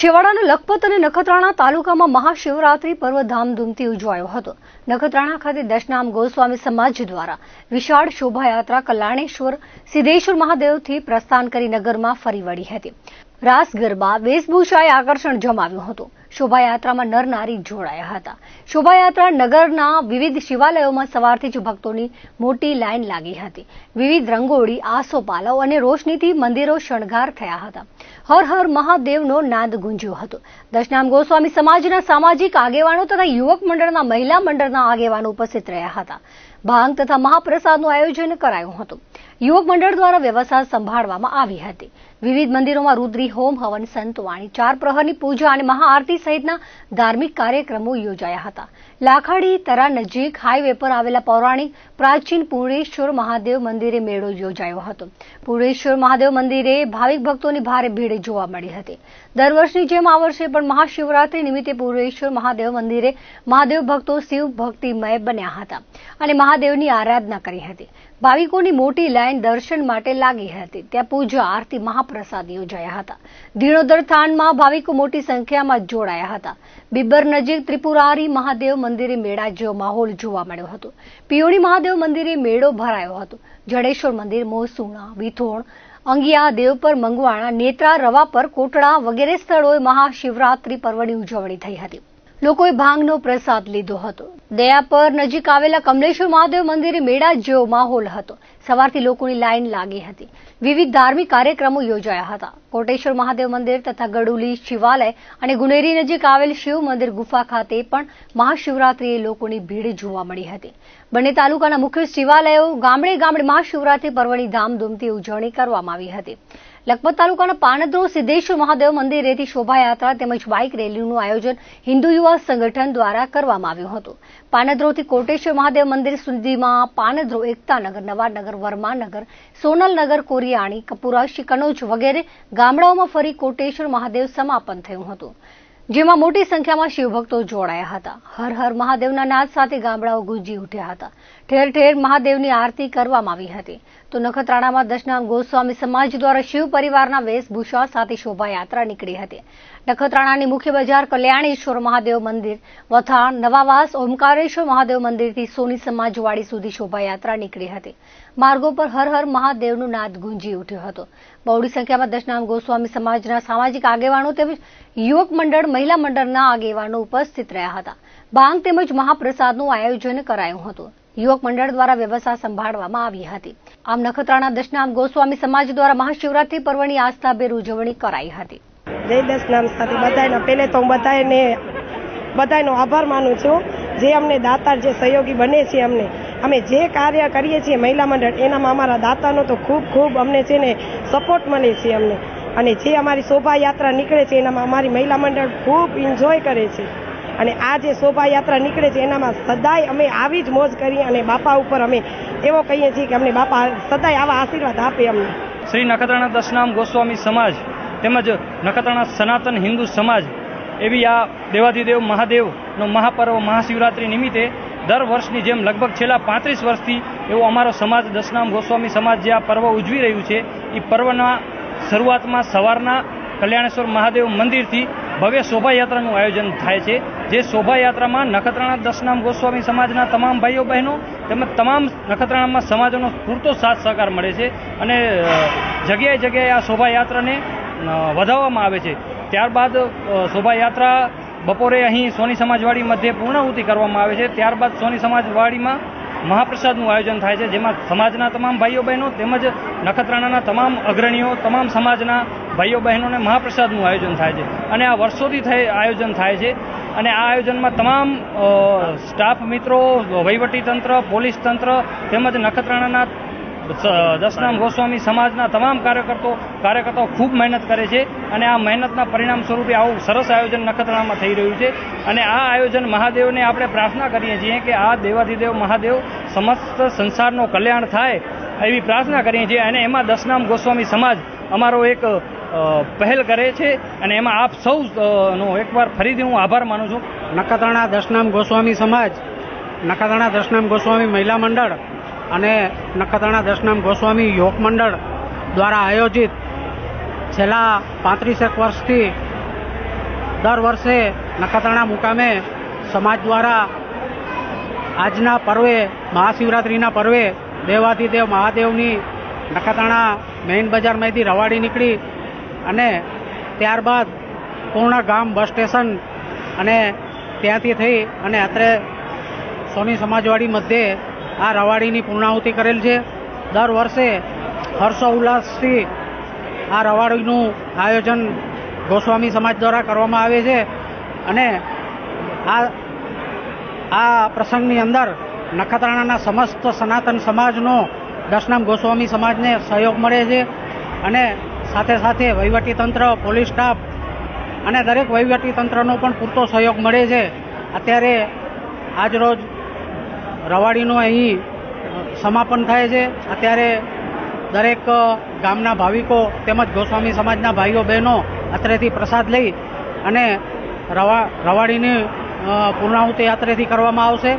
છેવાડાના લખપત અને નખત્રાણા તાલુકામાં મહાશિવરાત્રી પર્વ ધામધૂમથી ઉજવાયો હતો. નખત્રાણા ખાતે દશનામ ગોસ્વામી સમાજ દ્વારા વિશાળ શોભાયાત્રા કલ્યાણેશ્વર, સિદ્ધેશ્વર મહાદેવથી પ્રસ્થાન કરી નગરમાં ફરી વળી હતી. રાસ ગરબા, વેશભૂષાએ આકર્ષણ જમાવ્યું હતું. શોભાયાત્રામાં નર નારી જોડાયા હતા. શોભાયાત્રા નગરના વિવિધ શિવાલયોમાં સવારથી જ ભક્તોની મોટી લાઈન લાગી હતી. વિવિધ રંગોળી, આસોપાલવ અને રોશનીથી મંદિરો શણગાર થયા હતા. હર હર મહાદેવનો નાદ ગુંજ્યો હતો. દશનામ ગોસ્વામી સમાજના સામાજિક આગેવાનો તથા યુવક મંડળના મહિલા મંડળના આગેવાનો ઉપસ્થિત રહ્યા હતા. ભાંગ તથા મહાપ્રસાદનું આયોજન કરાયું હતું. યુવક મંડળ દ્વારા વ્યવસ્થા સંભાળવામાં આવી હતી. વિવિધ મંદિરોમાં રુદ્રી, હોમ હવન, સંતવાણી, ચાર પ્રહરની પૂજા અને મહાઆરતી સહિતના ધાર્મિક કાર્યક્રમો યોજાયા હતા. લાખાડી તરા નજીક હાઈવે પર આવેલા પૌરાણિક પ્રાચીન પૂર્ણેશ્વર મહાદેવ મંદિરે મેળો યોજાયો હતો. પૂર્ણેશ્વર મહાદેવ મંદિરે ભાવિક ભક્તોની ભારે ભીડ જોવા મળી હતી. દર વર્ષની જેમ આ વર્ષે પણ મહાશિવરાત્રી નિમિત્તે પૂર્ણેશ્વર મહાદેવ મંદિરે મહાદેવ ભક્તો શિવ ભક્તિમય બન્યા હતા અને મહાદેવની આરાધના કરી હતી. ભાવિકોની મોટી લાઈન દર્શન માટે લાગી હતી. ત્યાં પૂજા, આરતી, મહાપ્રસાદ યોજાયા હતા. ધીણોદર થાનમાં ભાવિકો મોટી સંખ્યામાં જોડાયા હતા. બિબ્બર નજીક ત્રિપુરારી મહાદેવ મંદિરે મેળા જેવો માહોલ જોવા મળ્યો હતો. પિયોળી મહાદેવ મંદિરે મેળો ભરાયો હતો. જડેશ્વર મંદિર મોસુણા વિથોણ, અંગિયા, દેવપર, મંગવાણા, નેત્રા, રવાપર, કોટડા વગેરે સ્થળોએ મહાશિવરાત્રી પર્વની ઉજવણી થઈ હતી. લોકોએ ભાંગનો પ્રસાદ લીધો હતો. દયાપર નજીક આવેલા કમલેશ્વર મહાદેવ મંદિરે મેળા જેવો માહોલ હતો. સવારથી લોકોની લાઇન લાગી હતી. વિવિધ ધાર્મિક કાર્યક્રમો યોજાયા હતા. કોટેશ્વર મહાદેવ મંદિર તથા ગડુલી, શિવાલય અને ગુનેરી નજીક આવેલ શિવ મંદિર ગુફા ખાતે પણ મહાશિવરાત્રીએ લોકોની ભીડ જોવા મળી હતી. બંને તાલુકાના મુખ્ય શિવાલયો ગામડે ગામડે મહાશિવરાત્રી પર્વની ધામધૂમથી ઉજવણી કરવામાં આવી હતી. લખપત તાલુકાના પાનદ્રો સિદ્ધેશ્વર મહાદેવ મંદિરેથી શોભાયાત્રા તેમજ બાઇક રેલીનું આયોજન હિન્દુ યુવા સંગઠન દ્વારા કરવામાં આવ્યું હતું. પાનદ્રોથી કોટેશ્વર મહાદેવ મંદિર સુધીમાં પાનદ્રો એકતાનગર નવાનગર વર્માનગર સોનલનગર કોરિયાણી, કપુરાશી, કનોજ વગેરે ગામડાઓમાં ફરી કોટેશ્વર મહાદેવ સમાપન થયું હતું. જેમાં મોટી સંખ્યામાં શિવભક્તો જોડાયા હતા. હર હર મહાદેવના નાદ સાથે ગામડાઓ ગુંજી ઉઠ્યા હતા. ઠેર ઠેર મહાદેવની આરતી કરવામાં આવી હતી. તો નખત્રાણામાં દશનામ ગોસ્વામી સમાજ દ્વારા શિવ પરિવારના વેશભૂષા સાથે શોભાયાત્રા નીકળી હતી. નખત્રાણાની મુખ્ય બજાર કલ્યાણેશ્વર મહાદેવ મંદિર વથાણ નવાવાસ ઓમકારેશ્વર મહાદેવ મંદિરથી સોની સમાજવાડી સુધી શોભાયાત્રા નીકળી હતી. માર્ગો પર હર હર મહાદેવનું નાદ ગુંજી ઉઠ્યો હતો. બહોળી સંખ્યામાં દશનામ ગોસ્વામી સમાજના સામાજિક આગેવાનો તેમજ યુવક મંડળ, મહિલા મંડળના આગેવાનો ઉપસ્થિત રહ્યા હતા. ભાંગ તેમજ મહાપ્રસાદનું આયોજન કરાયું હતું. યુવક મંડળ દ્વારા વ્યવસ્થા સંભાળવામાં આવી હતી. આમ નખત્રાણા દશનામ ગોસ્વામી સમાજ દ્વારા મહાશિવરાત્રી પર્વની આસ્થાભેર ઉજવણી કરાઈ હતી. જય દશનામ સાથે બધાનો પહેલે તો હું બધાને બધાનો આભાર માનું છું. જે અમને દાતાર જે સહયોગી બને છે અમને, અમે જે કાર્ય કરીએ છીએ મહિલા મંડળ, એનામાં અમારા દાતાનો તો ખૂબ ખૂબ અમને છે ને સપોર્ટ મળે છે અમને. અને જે અમારી શોભાયાત્રા નીકળે છે, એનામાં અમારી મહિલા મંડળ ખૂબ એન્જોય કરે છે. અને આ જે શોભાયાત્રા નીકળે છે, એનામાં સદાય અમે આવી જ મોજ કરી અને બાપા ઉપર અમે એવો કહીએ છીએ કે અમને બાપા સદાય આવા આશીર્વાદ આપે અમને. શ્રી નખત્રાણા દશનામ ગોસ્વામી સમાજ તેમજ નખત્રાણા સનાતન હિન્દુ સમાજ એવી આ દેવાધિદેવ મહાદેવનો મહાપર્વ મહાશિવરાત્રિ નિમિત્તે દર વર્ષની જેમ લગભગ છેલ્લા પાંત્રીસ વર્ષથી એવો અમારો સમાજ દશનામ ગોસ્વામી સમાજ જે આ પર્વ ઉજવી રહ્યું છે એ પર્વના શરૂઆતમાં સવારના કલ્યાણેશ્વર મહાદેવ મંદિરથી ભવ્ય શોભાયાત્રાનું આયોજન થાય છે. જે શોભાયાત્રામાં નખત્રાણા દશનામ ગોસ્વામી સમાજના તમામ ભાઈઓ બહેનો તેમજ તમામ નખત્રાણામાં સમાજોનો પૂરતો સાથ સહકાર મળે છે અને જગ્યાએ જગ્યાએ આ શોભાયાત્રાને વધાવવામાં આવે છે. ત્યારબાદ શોભાયાત્રા બપોરે અહીં સોની સમાજવાડી મધ્યે પૂર્ણાહુતિ કરવામાં આવે છે. ત્યારબાદ સોની સમાજવાડીમાં મહાપ્રસાદનું આયોજન થાય છે, જેમાં સમાજના તમામ ભાઈઓ બહેનો તેમજ નખત્રાણાના તમામ અગ્રણીઓ, તમામ સમાજના ભાઈઓ બહેનોને મહાપ્રસાદનું આયોજન થાય છે. અને આ વર્ષોથી થઈ, આયોજન થાય છે. અને આ આયોજનમાં તમામ સ્ટાફ મિત્રો તંત્ર, પોલીસ તંત્ર તેમજ નખત્રાણાના દશનામ ગોસ્વામી સમાજના તમામ કાર્યકર્તો, કાર્યકર્તાઓ ખૂબ મહેનત કરે છે અને આ મહેનતના પરિણામ સ્વરૂપે આવું સરસ આયોજન નખત્રાણામાં થઈ રહ્યું છે. અને આ આયોજન મહાદેવને આપણે પ્રાર્થના કરીએ છીએ કે આ દેવાધિદેવ મહાદેવ સમસ્ત સંસારનો કલ્યાણ થાય એવી પ્રાર્થના કરીએ છીએ. અને એમાં દશનામ ગોસ્વામી સમાજ અમારો એક પહેલ કરે છે અને એમાં આપ સૌ નો એકવાર ફરીથી હું આભાર માનું છું. નખત્રાણા દશનામ ગોસ્વામી સમાજ, નખત્રાણા દશનામ ગોસ્વામી મહિલા મંડળ અને નખત્રાણા દશનામ ગોસ્વામી યોગ મંડળ દ્વારા આયોજિત છેલ્લા પાંત્રીસેક વર્ષથી દર વર્ષે નખત્રાણા મુકામે સમાજ દ્વારા આજના પર્વે, મહાશિવરાત્રિના પર્વે દેવાધિદેવ મહાદેવની નખત્રાણા મેઇન બજારમાંથી રવાડી નીકળી અને ત્યારબાદ પૂર્ણ ગામ બસ સ્ટેશન અને ત્યાંથી થઈ અને અત્રે સોની સમાજવાડી મધ્યે આ રવાડીની પૂર્ણાહુતિ કરેલ છે. દર વર્ષે હર્ષો ઉલ્લાસથી આ રવાડીનું આયોજન ગોસ્વામી સમાજ દ્વારા કરવામાં આવે છે અને આ આ પ્રસંગની અંદર નખત્રાણાના સમસ્ત સનાતન સમાજનો દશનામ ગોસ્વામી સમાજને સહયોગ મળે છે અને સાથે સાથે વહીવટીતંત્ર પોલીસ સ્ટાફ અને દરેક વહીવટીતંત્રનો પણ પૂરતો સહયોગ મળે છે. અત્યારે આજરોજ રવાડીનું અહીં સમાપન થાય છે. અત્યારે દરેક ગામના ભાવિકો તેમજ ગોસ્વામી સમાજના ભાઈઓ, બહેનો અત્રેથી પ્રસાદ લઈ અને રવા, રવાડીની પૂર્ણાહુતિ અત્રેથી કરવામાં આવશે.